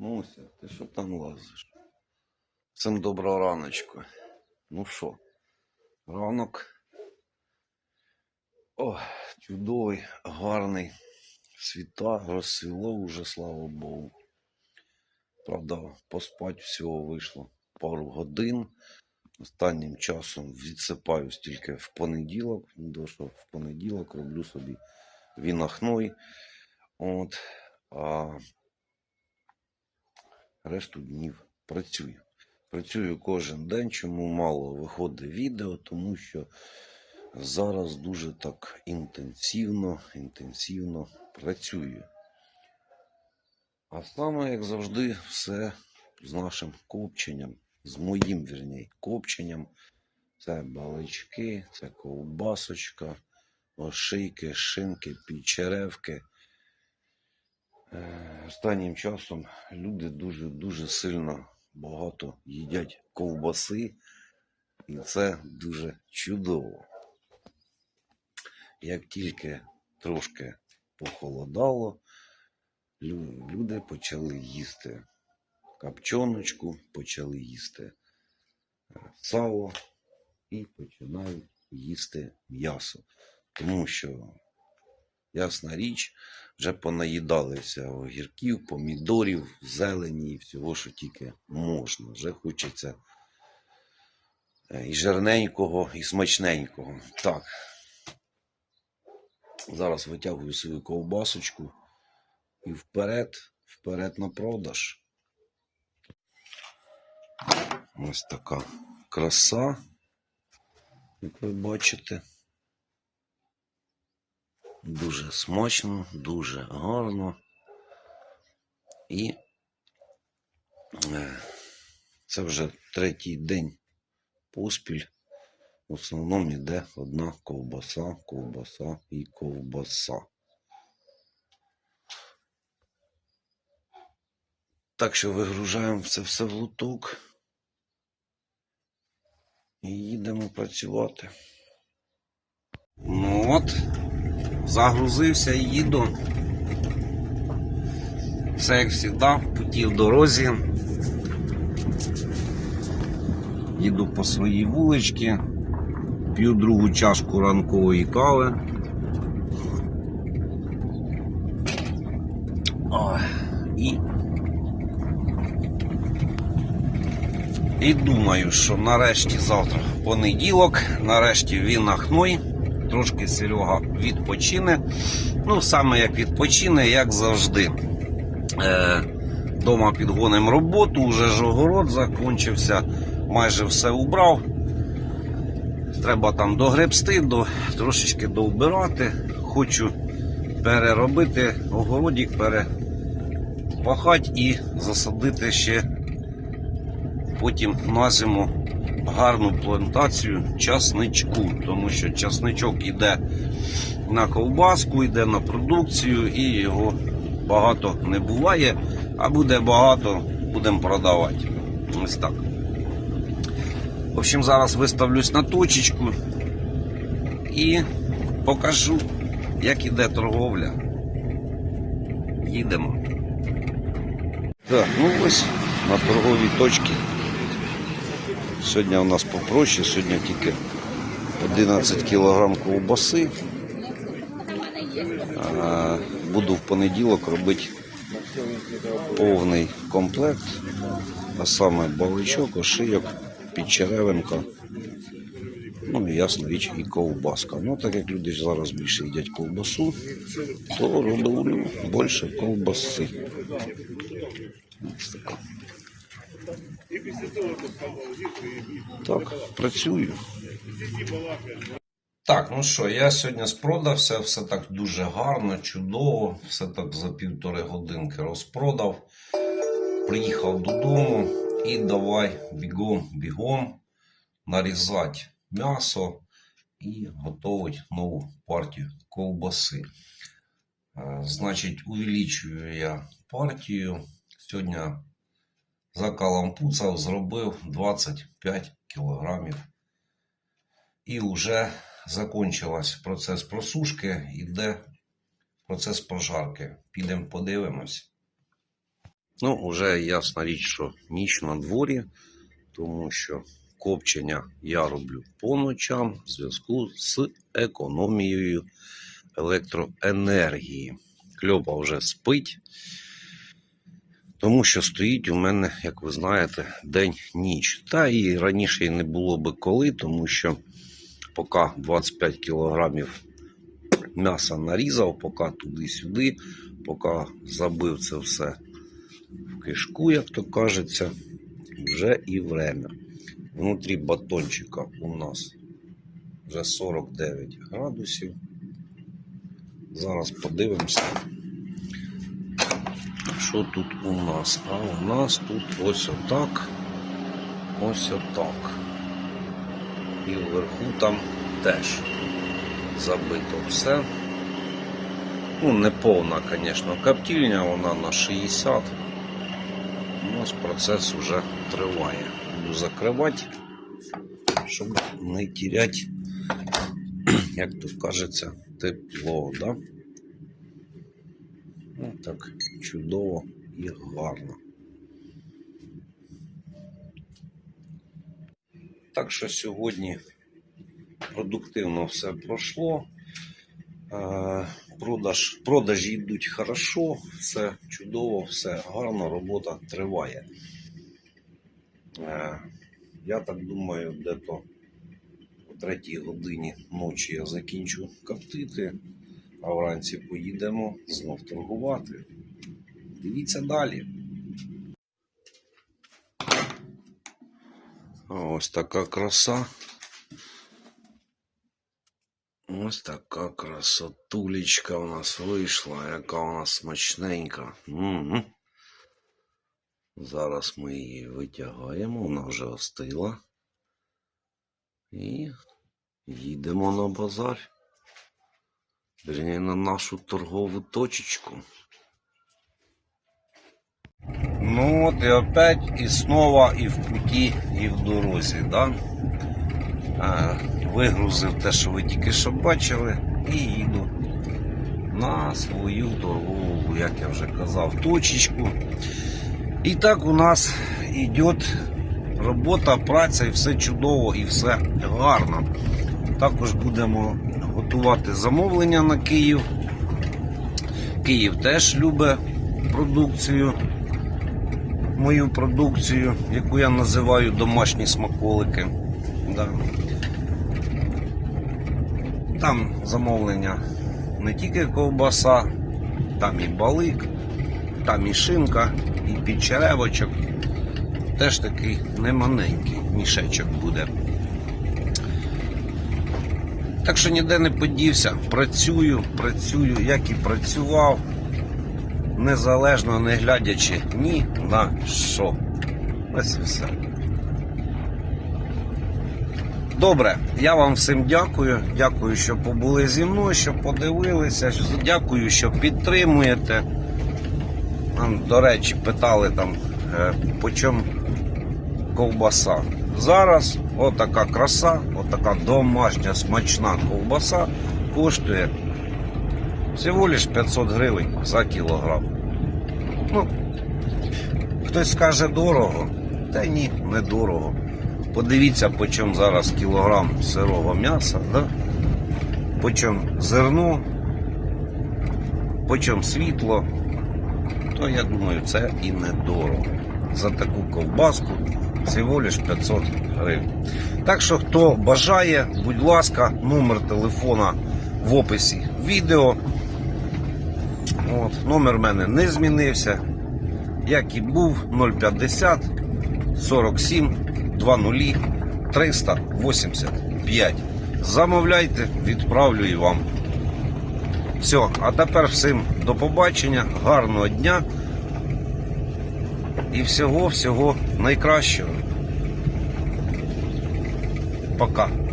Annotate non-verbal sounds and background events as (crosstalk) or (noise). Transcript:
Муся, ти що там лазиш? Всім доброго раночку. Ну що, ранок. О, чудовий, гарний. Світа розсвіло уже, слава Богу. Правда, поспать всього вийшло пару годин. Останнім часом відсипаюсь тільки в понеділок, до в понеділок роблю собі вінахной. От, а решту днів працюю. Працюю кожен день, чому мало виходить відео, тому що зараз дуже так інтенсивно, інтенсивно працюю. А саме, як завжди, все з нашим копченням, з моїм вірні, копченням. Це балички, це ковбасочка, ошийки, шинки, пічеревки. Е, Останнім часом люди дуже-дуже сильно багато їдять ковбаси, і це дуже чудово. Як тільки трошки похолодало, люди почали їсти капчоночку, почали їсти е, сало і починають їсти м'ясо. Тому що, ясна річ, вже понаїдалися огірків, помідорів, зелені і всього, що тільки можна. Вже хочеться е, і жирненького, і смачненького. Так. Зараз витягую свою ковбасочку і вперед, вперед на продаж. Ось така краса, як ви бачите. Дуже смачно, дуже гарно. І е, це вже третій день поспіль. В основному йде одна ковбаса, ковбаса і ковбаса. Так що вигружаємо це все в луток і їдемо працювати. Ну от, загрузився і їду. Все як завжди, в путі в дорозі. Їду по своїй вуличці, п'ю другу чашку ранкової кави. Ой, і І думаю, що нарешті завтра понеділок, нарешті він нахной, трошки Серега відпочине. Ну, саме як відпочине, як завжди. Е, дома підгоним роботу, уже ж огород закінчився, майже все убрав. Треба там догребсти, до, трошечки довбирати. Хочу переробити огородик, перепахати і засадити ще потім на зиму гарну плантацію часничку, тому що часничок йде на ковбаску, йде на продукцію і його багато не буває, а буде багато, будемо продавати. Ось так. В общем, зараз виставлюсь на точечку і покажу, як іде торговля. Їдемо. Так, ну ось на торговій точці. Сьогодні у нас попроще, сьогодні тільки 11 кг ковбаси. Буду в понеділок робити повний комплект, а саме баличок, ошийок, підчеревинка. Ну і ясна річ, і ковбаска. Ну, так як люди зараз більше їдять ковбасу, то роблю більше ковбаси. Ось така. Так, працюю. Так, ну що, я сьогодні спродався, все так дуже гарно, чудово, все так за півтори годинки розпродав. Приїхав додому і давай бігом, бігом нарізати м'ясо і готувати нову партію ковбаси. Е, Значить, увеличую я партію. Сьогодні за калампуцав зробив 25 кілограмів. І вже закончилась процес просушки, іде процес прожарки. Підемо подивимось. Ну, вже ясна річ, що ніч на дворі, тому що копчення я роблю по ночам в зв'язку з економією електроенергії. Кльопа вже спить, тому що стоїть у мене, як ви знаєте, день-ніч. Та і раніше не було би коли, тому що поки 25 кілограмів м'яса нарізав, поки туди-сюди, поки забив це все в кишку, як то кажеться, вже і время. Внутрі батончика у нас вже 49 градусів. Зараз подивимося, що тут у нас. А у нас тут ось отак. Ось отак. І вверху там теж забито все. Ну, не повна, звісно, коптильня, вона на 60. У нас процес вже триває. Буду закривати, щоб не теряти, (clears throat) як то кажеться, тепло. Да? Ну, так чудово і гарно. Так що сьогодні продуктивно все пройшло. Е, Продаж, продажі йдуть хорошо, все чудово, все гарно, робота триває. Е, Я так думаю, де-то о третій годині ночі я закінчу коптити, а вранці поїдемо знов торгувати. Дивіться далі. Ось така краса. Ось така красотулечка у нас вийшла, яка у нас смачненька. М-м. Зараз ми її витягаємо, вона вже остила. І їдемо на базар. Вірніше, на нашу торгову точечку. Ну от і опять, і снова, і в путі, і в дорозі, да? А, вигрузив те, що ви тільки що бачили, і їду на свою торгову, як я вже казав, точечку. І так у нас йде робота, праця, і все чудово, і все гарно. Також будемо готувати замовлення на Київ. Київ теж любить продукцію, мою продукцію, яку я називаю домашні смаколики. Да. Там замовлення не тільки ковбаса, там і балик, там і шинка, і підчеревочок. Теж такий немаленький мішечок буде. Так що ніде не подівся, працюю, працюю, як і працював, незалежно не глядячи ні на що. Ось і все. Добре, я вам всім дякую. Дякую, що побули зі мною, що подивилися. Дякую, що підтримуєте. До речі, питали там, е, по чому ковбаса. Зараз отака краса, отака домашня смачна ковбаса коштує всього лиш 500 гривень за кілограм. Ну, хтось скаже дорого, та ні, не дорого. Подивіться, по чому зараз кілограм сирого м'яса, да? по чому зерно, по чому світло, то я думаю, це і не дорого. За таку ковбаску всього лиш 500 гривень. Так що, хто бажає, будь ласка, номер телефона в описі відео. От, номер в мене не змінився. Як і був 050 47 20 385. Замовляйте, відправлю і вам. Все, а тепер всім до побачення, гарного дня і всього-всього найкращого. Пока.